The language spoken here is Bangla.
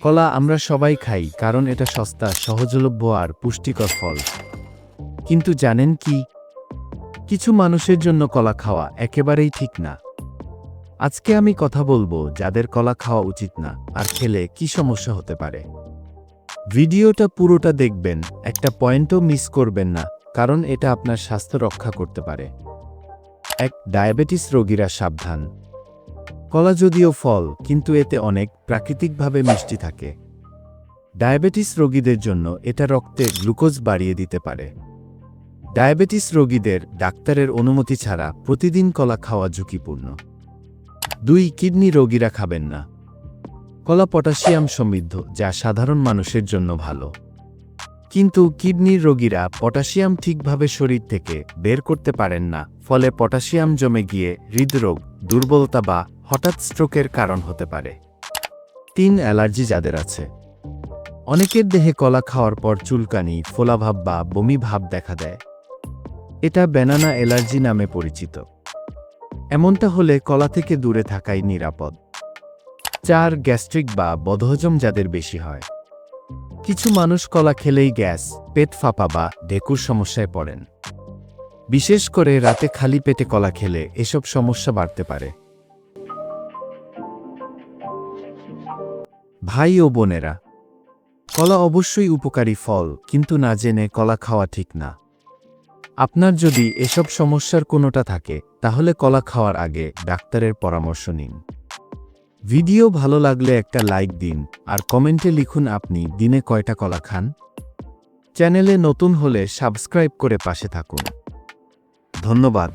কলা আমরা সবাই খাই, কারণ এটা সস্তা, সহজলভ্য আর পুষ্টিকর ফল। কিন্তু জানেন কি? কিছু মানুষের জন্য কলা খাওয়া একেবারেই ঠিক না। আজকে আমি কথা বলব যাদের কলা খাওয়া উচিত না, আর খেলে কি সমস্যা হতে পারে। ভিডিওটা পুরোটা দেখবেন, একটা পয়েন্টও মিস করবেন না, কারণ এটা আপনার স্বাস্থ্য রক্ষা করতে পারে। এক ডায়াবেটিস রোগীরা সাবধান। কলা যদিও ফল, কিন্তু এতে অনেক প্রাকৃতিকভাবে মিষ্টি থাকে। ডায়াবেটিস রোগীদের জন্য এটা রক্তে গ্লুকোজ বাড়িয়ে দিতে পারে। ডায়াবেটিস রোগীদের ডাক্তারের অনুমতি ছাড়া প্রতিদিন কলা খাওয়া ঝুঁকিপূর্ণ। দুই, কিডনি রোগীরা খাবেন না। কলা পটাশিয়াম সমৃদ্ধ, যা সাধারণ মানুষের জন্য ভালো। কিন্তু কিডনির রোগীরা পটাশিয়াম ঠিকভাবে শরীর থেকে বের করতে পারেন না, ফলে পটাশিয়াম জমে গিয়ে হৃদরোগ, দুর্বলতা বা হঠাৎ স্ট্রোকের কারণ হতে পারে। তিন অ্যালার্জি যাদের আছে। অনেকের দেহে কলা খাওয়ার পর চুলকানি, ফোলাভাব বা বমি ভাব দেখা দেয়। এটা ব্যানানা অ্যালার্জি নামে পরিচিত। এমনটা হলে কলা থেকে দূরে থাকাই নিরাপদ। চার, গ্যাস্ট্রিক বা বদহজম যাদের বেশি হয়। কিছু মানুষ কলা খেলেই গ্যাস, পেট ফাঁপা বা ঢেকুর সমস্যায় পড়েন। বিশেষ করে রাতে খালি পেটে কলা খেলে এসব সমস্যা বাড়তে পারে। ভাই ও বোনেরা, কলা অবশ্যই উপকারী ফল, কিন্তু না জেনে কলা খাওয়া ঠিক না। আপনার যদি এসব সমস্যার কোনোটা থাকে, তাহলে কলা খাওয়ার আগে ডাক্তারের পরামর্শ নিন। ভিডিও ভালো লাগলে একটা লাইক দিন, আর কমেন্টে লিখুন আপনি দিনে কয়টা কলা খান। চ্যানেলে নতুন হলে সাবস্ক্রাইব করে পাশে থাকুন। ধন্যবাদ।